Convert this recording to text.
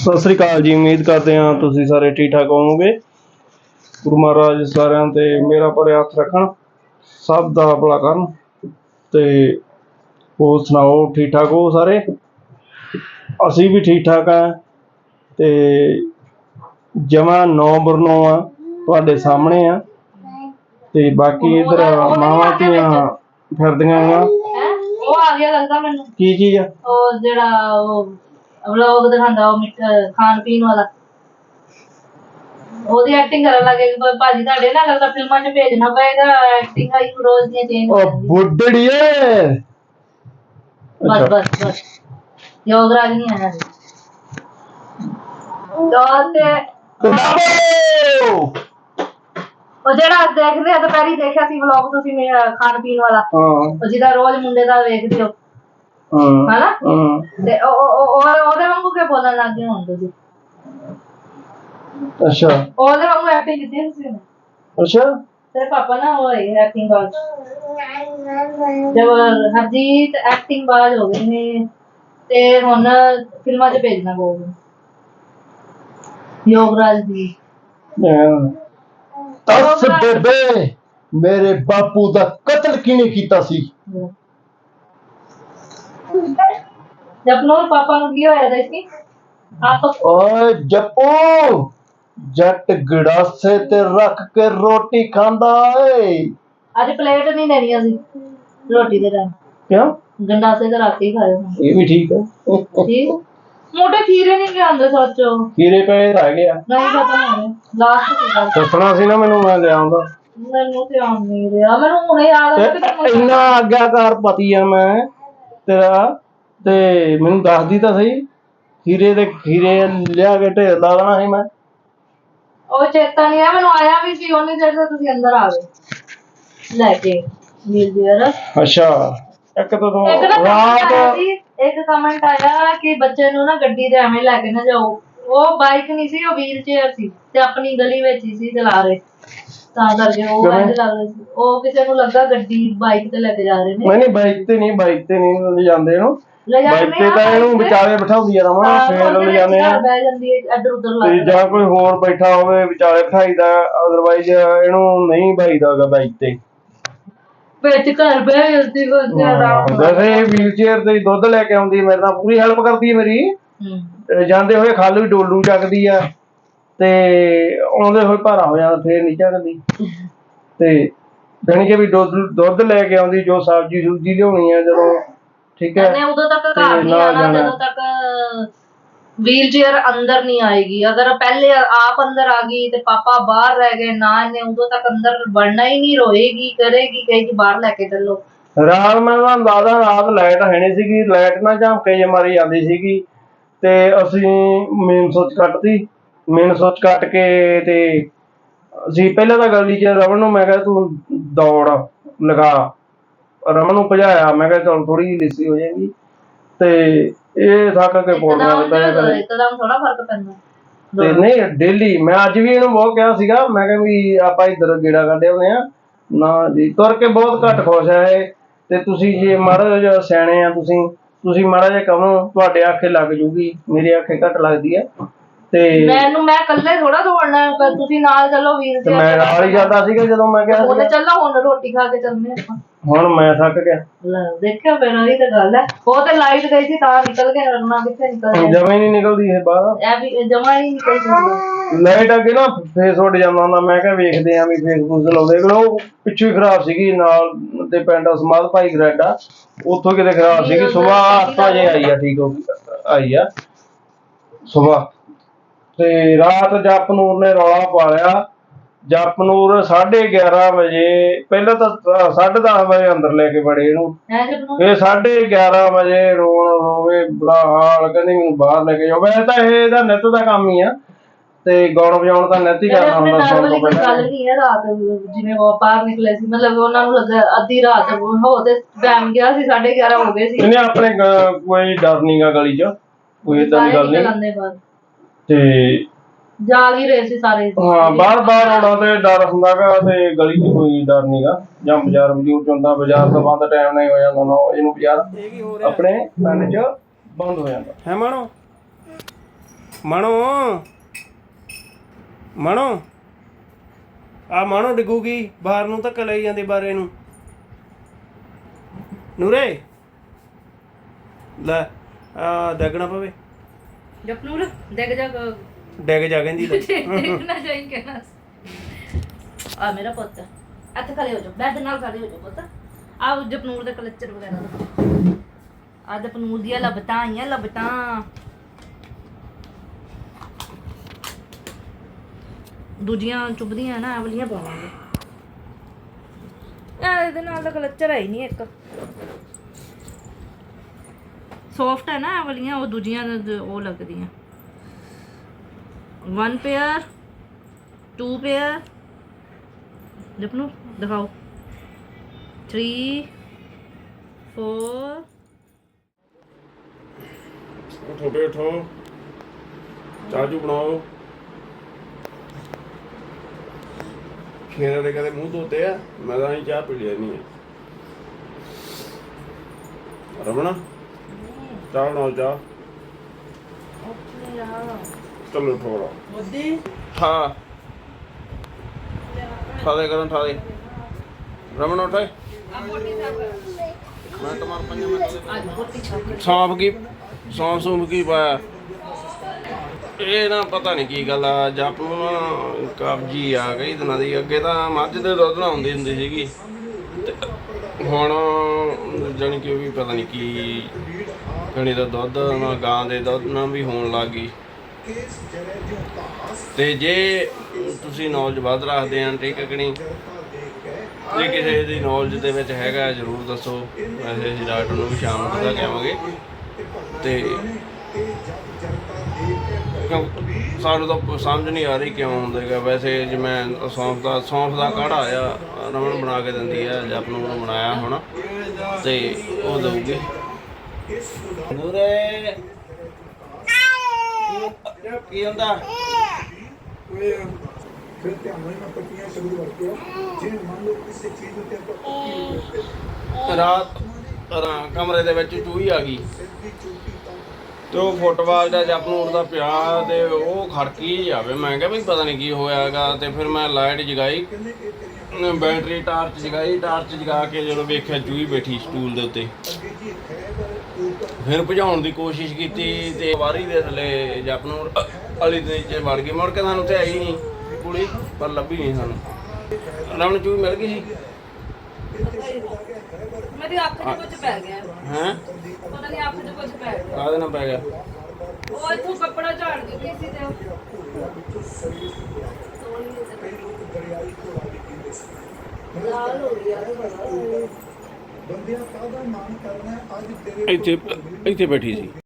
ਸਤਿ ਸ੍ਰੀ ਅਕਾਲ ਜੀ ਉਮੀਦ ਕਰਦੇ ਹਾਂ ਤੁਸੀਂ ਸਾਰੇ ਠੀਕ ਠਾਕ ਹੋਵੋਗੇ। ਗੁਰੂ ਮਹਾਰਾਜ ਸਾਰਿਆਂ ਤੇ ਮੇਰਾ ਹੱਥ ਰੱਖਣ ਸਭ ਦਾ ਭਲਾ ਕਰਨ ਤੇ ਹੋਰ ਸੁਣਾਓ ਠੀਕ ਠਾਕ ਹੋ ਸਾਰੇ? ਅਸੀਂ ਵੀ ਠੀਕ ਠਾਕ ਆ ਤੇ ਜਮਾ ਨੌ ਬਰਨੋਂ ਆ ਤੁਹਾਡੇ ਸਾਹਮਣੇ ਆ। ਤੇ ਬਾਕੀ ਇਧਰ ਮਾਵਾਂ ਧੀਆਂ ਫਿਰਦੀਆਂ ਆ? ਉਹ ਆ ਗਿਆ ਲੱਗਦਾ ਮੈਨੂੰ। ਕੀ ਚੀਜ਼ ਆ? ਉਹ ਜਿਹੜਾ ਉਹ ਵਲੌਗ ਦਿਖਾਉਂਦਾ ਉਹ ਮਿੱਠਾ ਖਾਣ ਪੀਣ ਵਾਲਾ। ਉਹਦੀ ਐਕਟਿੰਗ ਕਰਨ ਲੱਗੇ ਭਾਜੀ ਤੁਹਾਡੇ ਨਾਲ ਲੱਗਦਾ ਫਿਲਮਾਂ 'ਚ ਭੇਜਣਾ ਪਏਗਾ ਐਕਟਿੰਗ ਆਈ ਰੋਜ਼ ਦੀਆਂ ਚੇਂਜ ਉਹ ਬੁੱਢੜੀਏ ਬਸ ਬਸ ਬਸ। ਯੋਗਰਾਜ ਨਹੀਂ ਆਇਆ ਜੀ ਤਾਂ ਉਹ ਜਿਹੜਾ ਦੇਖਦੇ ਆ ਦੁਪਹਿਰੀ ਦੇਖਿਆ ਸੀ ਵਲੌਗ ਤੁਸੀਂ ਮੇਰਾ ਖਾਣ ਪੀਣ ਵਾਲਾ। ਹਾਂ। ਉਹ ਜਿਹਦਾ ਰੋਜ਼ ਮੁੰਡੇ ਦਾ ਵੇਖਦੇ ਹੋ। ਹਾਂ ਹਨਾ ਹਾਂ। ਤੇ ਉਹ ਉਹ- ਉਹ- ਉਹ- ਉਹਦੇ ਵਾਂਗੂ ਕਿ ਬੋਲਣ ਲੱਗ ਗਏ ਹੁਣ ਤੁਸੀਂ। ਅੱਛਾ। ਉਹਦੇ ਵਾਂਗੂ ਐਕਟਿੰਗ ਕੀਤੀ ਤੁਸੀਂ? ਨੇ। ਅੱਛਾ। ਤੇਰੇ ਪਾਪਾ ਨਾ ਉਹ ਹੈ ਐਕਟਿੰਗ ਬਾਜ ਜਬ ਹਰਜੀਤ ਐਕਟਿੰਗ ਬਾਜ ਹੋ ਗਏ ਨੇ ਤੇ ਹੁਣ ਫਿਲਮਾਂ 'ਚ ਭੇਜਣਾ ਪਊਗਾ ਯੋਗਰਾਜ ਦੀ। ਤਸ ਬੇਬੇ ਮੇਰੇ ਬਾਪੂ ਦਾ ਕਤਲ ਕਿਹਨੇ ਕੀਤਾ ਸੀ? ਜਬ ਨੂੰ ਪਾਪਾ ਨੂੰ ਕੀ ਹੋਇਆ ਦੇਖੀ ਆਪ ਓਏ ਜੱਪੂ ਜੱਟ ਗੜਾਸੇ ਤੇ ਰੱਖ ਕੇ ਰੋਟੀ ਖਾਂਦਾ ਏ। ਅੱਜ ਪਲੇਟ ਨਹੀਂ ਦੇਣੀ ਅਸੀਂ ਰੋਟੀ ਦੇ ਨਾਲ ਕਿਉਂ? ਗੰਡਾਸੇ ਤੇ ਰੱਖ ਕੇ ਹੀ ਖਾਇਓ ਇਹ ਵੀ ਠੀਕ ਹੈ ਠੀਕ? ਮੋਟੇ ਖੀਰੇ ਨਹੀਂ ਲਿਆਂਦੇ ਸੋਚੋ। ਖੀਰੇ ਪਏ ਰਹਿ ਗਿਆ ਨਹੀਂ ਖਤਮ ਹੋ ਗਏ ਲਾਸਟ ਕੀ ਗੱਲ ਦੱਸਣਾ ਸੀ ਨਾ ਮੈਨੂੰ ਮੈਂ ਲਿਆਉਂਦਾ। ਮੈਨੂੰ ਧਿਆਨ ਨਹੀਂ ਰਿਹਾ। ਮੈਨੂੰ ਹੁਣੇ ਯਾਦ ਆ ਕਿ ਇੰਨਾ ਆਗਿਆਕਾਰ ਪਤੀ ਆ ਮੈਂ। ਤੇਰਾ ਤੇ ਮੈਨੂੰ ਦੱਸਦੀ ਤਾਂ ਸਹੀ ਖੀਰੇ ਦੇ ਖੀਰੇ ਲਿਆ ਕੇ ਢੇਰ ਲਾ ਦੇਣਾ ਸੀ ਮੈਂ। ਉਹ ਚੇਤਾ ਨਹੀਂ ਆ ਮੈਨੂੰ ਆਇਆ ਵੀ ਸੀ ਉਹਨੇ ਜਦੋਂ ਤੁਸੀਂ ਅੰਦਰ ਆ ਗਏ। ਲੈ ਕੇ ਜੀ ਯਾਰ ਅੱਛਾ ਇੱਕ ਤਾਂ ਤੂੰ ਇੱਕ ਨਾ ਰਾਤ ਇੱਕ ਕਮੈਂਟ ਆਇਆ ਕਿ ਬੱਚੇ ਨੂੰ ਨਾ ਗੱਡੀ ਤੇ ਐਵੇਂ ਲੈ ਕੇ ਨਾ ਜਾਓ। ਉਹ ਬਾਈਕ ਨਹੀਂ ਸੀ ਉਹ ਵੀਲ ਚੇਅਰ ਸੀ ਤੇ ਆਪਣੀ ਗਲੀ ਵਿੱਚ ਹੀ ਸੀ ਚਲਾ ਰਹੇ। ਤਾਂ ਕਰਕੇ ਉਹ ਕਿਵੇਂ? ਐਂ ਲੱਗ ਰਿਹਾ ਸੀ। ਉਹ ਕਿਸੇ ਨੂੰ ਲੱਗਾ ਗੱਡੀ ਬਾਈਕ ਤੇ ਲੈ ਕੇ ਜਾ ਰਹੇ ਨੇ। ਨਹੀਂ ਨਹੀਂ ਬਾਈਕ ਤੇ ਨਹੀਂ ਬਾਈਕ ਤੇ ਨਹੀਂ ਲੈ ਜਾਂਦੇ ਇਹਨੂੰ। ਲੈ ਜਾਂਦੇ ਬਾਈਕ ਤੇ ਆ, ਤਾਂ ਇਹਨੂੰ bike ਤੇ। ਵਿਚਾਲੇ ਬਿਠਾਉਂਦੀ ਆ ਰਮਾ ਹਾਂ, ਫੇਰ ਉਹਦੇ ਲੈ ਵਿੱਚ ਜਾਂਦੇ ਆ। ਘਰ ਬਹਿ ਜਾਂਦੀ ਹੈ ਇੱਧਰ ਉੱਧਰ ਤੇ ਲੱਗ ਜਾਂ ਕੋਈ ਹੋਰ ਬੈਠਾ ਹੋਵੇ ਵਿਚਾਲੇ ਬਿਠਾਈਦਾ ਅਦਰਵਾਈਜ਼ ਇਹਨੂੰ ਨਹੀਂ ਬਾਈਦਾਗਾ ਬਾਈਕ ਤੇ। ਵਿੱਚ ਘਰ ਬਹਿ ਜਾਂਦੀ ਕੋਈ ਆਰਾਮ ਨਾਲ। ਵੈਸੇ ਵੀਲ ਚੇਅਰ ਤੇ ਦੁੱਧ ਲੈ ਕੇ ਆਉਂਦੀ ਮੇਰੇ ਨਾਲ ਪੂਰੀ ਹੈਲਪ ਕਰਦੀ ਹੈ ਮੇਰੀ। ਹੂੰ। ਤੇ ਜਾਂਦੇ ਹੋਏ ਖਾਲੀ ਡੋਲੂ ਚੱਕਦੀ ਆ। ਤੇ ਆਉਂਦੇ ਹੋਏ ਭਾਰਾ ਹੋ ਜਾਂਦਾ ਫੇਰ ਨਹੀਂ ਚੱਕਦੀ ਤੇ ਜਾਣੀ ਕਿ ਵੀ ਦੁੱਧ ਦੁੱਧ ਲੈ ਕੇ ਆਉਂਦੀ ਜੋ ਸਬਜ਼ੀ ਸੁਬਜ਼ੀ ਲਿਆਉਣੀ ਆ ਜਦੋਂ ਠੀਕ ਹੈ ਇਹਨੇ ਉਦੋਂ ਤੱਕ ਘਰ ਨਹੀਂ ਆਣਾ। ਜਦੋਂ ਤੱਕ ਵੀਲ ਚੇਅਰ ਅੰਦਰ ਨਹੀਂ ਆਏਗੀ। ਅਗਰ ਪਹਿਲੇ ਆਪ ਅੰਦਰ ਆ ਗਈ ਤੇ ਪਾਪਾ ਬਾਹਰ ਰਹਿ ਗਏ ਨਾ ਇਹਨੇ ਉਦੋਂ ਤੱਕ ਅੰਦਰ ਵੜਨਾ ਹੀ ਨਹੀਂ ਰੋਏਗੀ ਕਰੇਗੀ ਕਹੇਗੀ ਬਾਹਰ ਲੈ ਕੇ ਚੱਲੋ। ਰਾਤ ਮੈਂ ਤਾਂ ਅੰਦਾਜ਼ਾ ਰਾਤ ਲਾਈਟ ਹੈ ਨਹੀਂ ਸੀਗੀ ਲਾਈਟ ਨਾ ਝਾਂਕੇ ਜੇ ਮਾਰੀ ਜਾਂਦੀ ਸੀਗੀ ਤੇ ਅਸੀਂ ਮੇਨ ਸੁੱਚ ਕੱਟਤੀ। ਮੇਨ ਸੁੱਚ ਕੱਟ ਕੇ ਤੇ ਅਸੀਂ ਪਹਿਲਾਂ ਤਾਂ ਗਲੀ 'ਚ ਰਮਨ ਨੂੰ ਮੈਂ ਕਿਹਾ ਤੂੰ ਦੌੜ ਲਗਾ। ਰਮਨ ਨੂੰ ਭਜਾਇਆ ਮੈਂ ਕਿਹਾ ਚਲ ਥੋੜੀ ਜਿਹੀ ਲਿੱਸੀ ਹੋ ਜਾਏਗੀ। ਤੇ ਇਹ ਥੱਕ ਕੇ ਪੋੜਨਾ ਪਿਆ ਕਰੇ ਇੱਕਦਮ ਥੋੜਾ ਫ਼ਰਕ ਪੈਂਦਾ। ਤੇ ਨਹੀਂ ਡੇਲੀ ਮੈਂ ਅੱਜ ਵੀ ਇਹਨੂੰ ਬਹੁਤ ਕਿਹਾ ਸੀਗਾ ਮੈਂ ਕਿਹਾ ਵੀ ਆਪਾਂ ਇੱਧਰ ਗੇੜਾ ਕੱਢੇ ਹੁੰਦੇ ਆ। ਨਾ ਜੀ ਤੁਰ ਕੇ ਬਹੁਤ ਘੱਟ ਖੁਸ਼ ਹੈ ਇਹ। ਤੇ ਤੁਸੀਂ ਜੇ ਮਾੜਾ ਜਿਹਾ ਸਿਆਣੇ ਆ ਤੁਸੀਂ ਤੁਸੀਂ ਮਾੜਾ ਜਿਹਾ ਕਹੋ ਤੁਹਾਡੇ ਆਖੇ ਲੱਗ ਜੂਗੀ ਮੇਰੇ ਆਖੇ ਘੱਟ ਲੱਗਦੀ ਹੈ ਤੇ ਮੈਨੂੰ ਮੈਂ ਇਕੱਲੇ ਥੋੜਾ ਦੌੜਨਾ ਹੈ, ਪਰ ਤੁਸੀਂ ਨਾਲ ਚੱਲੋ ਵੀਰ ਤੇ ਜੀ ਮੈਂ ਨਾਲ ਹੀ ਜਾਂਦਾ ਸੀਗਾ ਜਦੋਂ ਮੈਂ ਕਿਹਾ ਉਹਨੇ ਸੀਗਾ। ਚੱਲੋ ਹੁਣ ਰੋਟੀ ਖਾ ਕੇ ਚੱਲਨੇ ਆਪਾਂ। ਹੁਣ ਮੈਂ ਥੱਕ ਗਿਆ। ਲੈ ਦੇਖਿਆ ਫਿਰ ਉਹੀ ਤਾਂ ਗੱਲ ਹੈ। ਉਹ ਤੇ ਲਾਈਟ ਗਈ ਸੀ ਤਾਂ ਨਿਕਲ ਕੇ ਰਣਾ ਕਿੱਥੇ ਨਿਕਲ ਗਿਆ ਜਮੇ ਨਹੀਂ ਨਿਕਲਦੀ ਇਹ ਬਾਹਰ। ਇਹ ਵੀ ਜਮਾ ਹੀ ਨਿਕਲ ਜਾਂਦਾ ਲਾਈਟ ਅੱਗੇ ਨਾ ਫੇਸ ਉੱਡ ਜਾਂਦਾ ਹੁੰਦਾ ਮੈਂ ਕਿਹਾ ਵੇਖਦੇ ਆਂ ਵੀ ਫੇਸਬੁੱਕ ਲਾਉਂਦੇ। ਕੋਲ ਉਹ ਪਿੱਛੇ ਹੀ ਖਰਾਬ ਸੀਗੀ ਨਾਲ ਤੇ ਪਿੰਡ ਸਮਾਧ ਭਾਈ ਗਰੈਡਾ ਉੱਥੋਂ ਕਿਤੇ ਖਰਾਬ ਸੀਗੀ। ਸਵੇਰ 8 ਵਜੇ ਆਈ ਆ ਠੀਕ ਹੋ ਗਈ ਆਈ ਆ। ਸਵੇਰ ਤੇ ਰਾਤ ਜਪਨੂਰ ਨੇ ਰੌਲਾ ਪਾ ਲਿਆ ਜਪਨੂਰ 11:30 ਵਜੇ ਪਹਿਲਾਂ ਤਾਂ 10:30 ਵਜੇ ਅੰਦਰ ਲੈ ਕੇ ਵੜੇ ਇਹਨੂੰ। ਇਹ 11:30 ਵਜੇ ਰੋਣ ਰੋਵੇ ਬੁਰਾ ਹਾਲ ਕਹਿੰਦੀ ਮੈਨੂੰ ਬਾਹਰ ਲੈ ਕੇ ਜਾਓ। ਵੈਸੇ ਤਾਂ ਇਹ ਇਹਦਾ ਨਿੱਤ ਦਾ ਕੰਮ ਹੀ ਆ ਤੇ ਗਾਉਣ ਵਜਾਉਣ ਦਾ ਨਿੱਤ ਹੀ ਕਰਨਾ ਹੁੰਦਾ ਨਾਲ ਸੌਣ ਵਾਲੀ ਤੋਂ ਕੋਈ ਗੱਲ ਪਹਿਲਾਂ ਨਹੀਂ ਹੈ ਰਾਤ ਜਿਵੇਂ ਉਹ ਬਾਹਰ ਨਿਕਲੇ ਸੀ ਮਤਲਬ ਉਹਨਾਂ ਨੂੰ ਲੱਗਾ ਅੱਧੀ ਰਾਤ ਹੋ ਤੇ ਟਾਈਮ ਗਿਆ ਸੀ 11:30 ਹੋ ਗਏ ਸੀ। ਇਹਨੇ ਆਪਣੇ ਕੋਈ ਡਰ ਨਹੀਂਗਾ ਗਲੀ 'ਚ ਕੋਈ ਏਦਾਂ ਦੀ ਗੱਲ ਨਹੀਂ ਤੇ ਜਾਗ ਹੀ ਰਹੇ ਸੀ ਸਾਰੇ। ਹਾਂ ਬਾਹਰ ਬਾਹਰ ਆਉਣਾ ਤੇ ਡਰ ਹੁੰਦਾਗਾ ਤੇ ਗਲੀ 'ਚ ਕੋਈ ਡਰ ਨਹੀਂਗਾ ਜਾਂ ਬਾਜ਼ਾਰ ਬਜੂਰ ਹੁੰਦਾ ਬਾਜ਼ਾਰ ਤੋਂ ਬੰਦ ਟਾਈਮ ਨਹੀਂ ਹੋ ਜਾਂਦਾ ਨਾ ਇਹਨੂੰ ਬਾਜ਼ਾਰ। ਆਪਣੇ ਪਿੰਡ 'ਚ ਬੰਦ ਹੋ ਜਾਂਦਾ। ਹੈ ਮਾਣੋ? ਮਣੋ? ਮਣੋ? ਆ ਮਣੋ ਡਿੱਗੂਗੀ ਬਾਹਰ ਨੂੰ ਧੱਕਾ ਲਈ ਜਾਂਦੀ ਬਾਰੇ ਨੂੰ। ਨੂਰੇ? ਲੈ ਆ ਡੱਗਣਾ ਪਵੇ। ਜਪਨੂਰ ਦੇਖ ਜਾ ਡਿੱਗ ਜਾ ਕਹਿੰਦੀ ਲੈ। ਦੇਖਣਾ ਚਾਹੀਏ ਨਾ ਆ ਮੇਰਾ ਪੁੱਤ ਇੱਥੇ ਖੜੇ ਹੋ ਜਾ ਬੈੱਡ ਨਾਲ ਖੜੇ ਹੋ ਜਾ ਪੁੱਤ। ਆ ਜਪਨੂਰ ਦੇ ਕਲਚਰ ਵਗੈਰਾ ਦਾ। ਆ ਜਪਨੂਰ ਦੀਆਂ ਲਬਤਾਂ ਆਈਆਂ ਲਬਤਾਂ ਦੂਜੀਆਂ ਚੁੱਭਦੀਆਂ ਨਾ ਇਹ ਵਾਲੀਆਂ ਪਾਵਾਂਗੇ। ਆ ਇਹਦੇ ਨਾਲ ਦਾ ਕਲਚਰ ਹੈ ਹੀ ਨਹੀਂ ਇੱਕ। ਸੌਫਟ ਹੈ ਨਾ ਇਹ ਵਾਲੀਆਂ, ਉਹ ਦੂਜੀਆਂ ਉਹ ਲੱਗਦੀਆਂ। ਵਨ ਪੇਅਰ ਟੂ ਪੇਅਰ ਜਪਨੂ, ਦਿਖਾਓ। 3 4 ਉਠੋ ਬੈਠੋ ਚਾਜੂ ਬਣਾਓ। ਖੇਰ ਦੇ ਕਦੇ ਮੂੰਹ ਧੋਤੇ ਆ, ਮੈਂ ਤਾਂ ਹੀ ਚਾਹ ਪੀ ਲਿਆ ਨਹੀਂ ਆ। ਰਮਣਾ ਚਾਹ ਬਣਾਓ ਚਾਹ। ਚਲੋ ਥੋੜਾ ਹਾਂ। ਠਾਲੇ ਕਰਨ ਠਾਲੇ। ਰਮਣ ਉਠੇ। ਮੈਂ ਤੁਹਾਰ ਪੰਜਾਂ ਮਿੰਟ ਸੌਂਫ ਕੀ ਸੌਂਫ ਸੂੰਫ ਕੀ ਪਾਇਆ? ਇਹ ਨਾ ਪਤਾ ਨਹੀਂ ਕੀ ਗੱਲ ਆ ਜਪ ਨੂੰ ਨਾ ਕਬਜੀ ਆ ਕਈ ਦਿਨਾਂ ਦੀ ਅੱਗੇ ਤਾਂ ਮੱਝ ਦੇ ਦੁੱਧ ਨਾਲ ਹੁੰਦੀ ਹੁੰਦੀ ਸੀਗੀ। ਹੁਣ, ਜਾਣੀ ਕਿ ਉਹ ਵੀ ਪਤਾ ਨਹੀਂ ਕੀ ਕਣੀ ਦਾ ਦੁੱਧ ਨਾਲ ਗਾਂ ਦੇ ਦੁੱਧ ਨਾਲ ਵੀ ਹੋਣ ਲੱਗ ਗਈ। ਤੇ ਜੇ ਤੁਸੀਂ ਨੌਲੇਜ ਵੱਧ ਰੱਖਦੇ ਆਂ, ਠੀਕ ਹੈ ਕਿ ਨਹੀਂ? ਜੇ ਕਿਸੇ ਦੀ ਨੌਲੇਜ ਦੇ ਵਿੱਚ ਹੈਗਾ, ਜਰੂਰ ਦੱਸੋ। ਵੈਸੇ ਅਸੀਂ ਡਾਕਟਰ ਨੂੰ ਵੀ ਸ਼ਾਮ ਨੂੰ ਪਤਾ ਕਹਾਂਗੇ ਤੇ ਸਾਨੂੰ ਤਾਂ ਸਮਝ ਨਹੀਂ ਆ ਰਹੀ ਕਿਉਂ ਹੁੰਦਾ ਹੈਗਾ ਵੈਸੇ ਜਿਵੇਂ ਸੌਂਫ ਦਾ ਸੌਂਫ ਦਾ ਕਾੜਾ ਆ ਰਮਨ ਬਣਾ ਕੇ ਦਿੰਦੀ ਆ ਜਪ ਨੂੰ ਉਹਨੂੰ ਬਣਾਇਆ ਹੁਣ, ਤੇ ਉਹ ਦਊਗੀ। ਨੂਰੇ। ਕੀ ਹੁੰਦਾ? ਫਿਰ ਧਿਆਨ ਨਾਲ ਮੈਂ ਪੱਟੀਆਂ ਸ਼ੁਰੂ ਕਰਤੀਆਂ ਜੇ ਮੰਨ ਲਓ ਕਿਸੇ ਚੀਜ਼ ਉੱਤੇ ਆਪਾਂ ਪੱਟੀ ਰਾਤ ਕਮਰੇ ਦੇ ਵਿੱਚ ਚੂਹੀ ਆ ਗਈ। ਤੇ ਉਹ ਫੁੱਟਬਾਲ ਦਾ ਜਪ ਨੂੰ ਉੜਦਾ ਪਿਆ ਤੇ ਉਹ ਖੜਕੀ ਜਾਵੇ। ਮੈਂ ਕਿਹਾ ਵੀ ਪਤਾ ਨਹੀਂ ਕੀ ਹੋਇਆਗਾ ਤੇ ਫਿਰ ਮੈਂ ਲਾਈਟ ਜਗਾਈ। ਬੈਟਰੀ ਟਾਰਚ ਜਗਾਈ, ਟਾਰਚ ਜਗਾ ਕੇ ਜਦੋਂ ਵੇਖਿਆ ਚੂਹੀ ਬੈਠੀ ਸਟੂਲ ਦੇ ਉੱਤੇ। ਫਿਰ ਭਜਾਉਣ ਦੀ ਕੋਸ਼ਿਸ਼ ਕੀਤੀ ਤੇ ਵਾਰੀ ਦੇ ਥੱਲੇ ਜਪ ਨੂੰ ਅਲੀ ਦੇ ਨੀਚੇ ਵੜ ਗਈ। ਮੁੜ ਕੇ ਸਾਨੂੰ ਤੇ ਆਈ ਨਹੀਂ ਕੁੜੀ, ਪਰ ਲੱਭੀ ਨਹੀਂ ਸਾਨੂੰ। ਰਮਨ, ਚੂਹੀ ਮਿਲ ਗਈ ਸੀ? मेरी ਅੱਖ 'ਚ ਕੁਝ ਪੈ ਗਿਆ। ਹੈਂ? ਪਤਾ ਨਹੀਂ ਅੱਖ 'ਚ ਕੁਝ ਪੈ ਗਿਆ। ਕਾਹਦੇ ਨਾਲ ਪੈ ਗਿਆ? ਉਹ ਇੱਥੋਂ ਕੱਪੜਾ ਝਾੜ ਦਿੱਤੀ ਸੀ ਤੇ ਉਹ ਲਾਲ ਹੋ ਗਿਆ ਬੰਦਿਆਂ ਕਾਹਦਾ ਮਾਨ ਕਰਨਾ ਹੈ? ਅੱਜ ਤੇਰੇ ਇੱਥੇ ਇੱਥੇ ਬੈਠੀ ਸੀ।